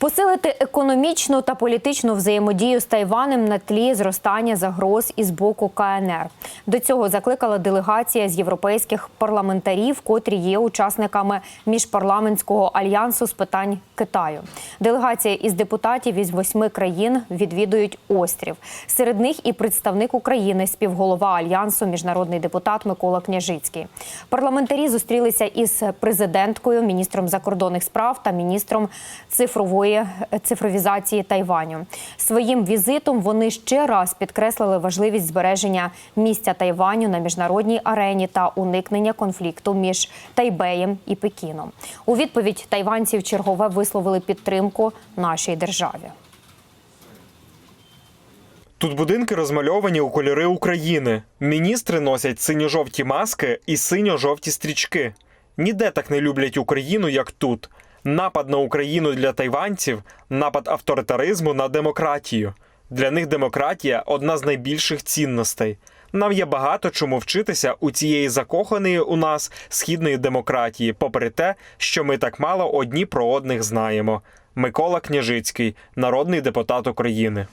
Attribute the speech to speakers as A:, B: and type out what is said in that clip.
A: Посилити економічну та політичну взаємодію з Тайванем на тлі зростання загроз із боку КНР. До цього закликала делегація з європейських парламентарів, котрі є учасниками міжпарламентського альянсу з питань Китаю. Делегація із депутатів із восьми країн відвідують острів. Серед них і представник України, співголова альянсу, міжнародний депутат Микола Княжицький. Парламентарі зустрілися із президенткою, міністром закордонних справ та міністром цифрової цифровізації Тайваню. Своїм візитом вони ще раз підкреслили важливість збереження місця Тайваню на міжнародній арені та уникнення конфлікту між Тайбеєм і Пекіном. У відповідь тайванці в чергове висловили підтримку нашій державі.
B: Тут будинки розмальовані у кольори України. Міністри носять синьо-жовті маски і синьо-жовті стрічки. Ніде так не люблять Україну, як тут. Напад на Україну для тайванців напад авторитаризму на демократію. Для них демократія одна з найбільших цінностей. Нам є багато чому вчитися у цієї закоханої у нас східної демократії, попри те, що ми так мало одні про одних знаємо. Микола Княжицький, народний депутат України.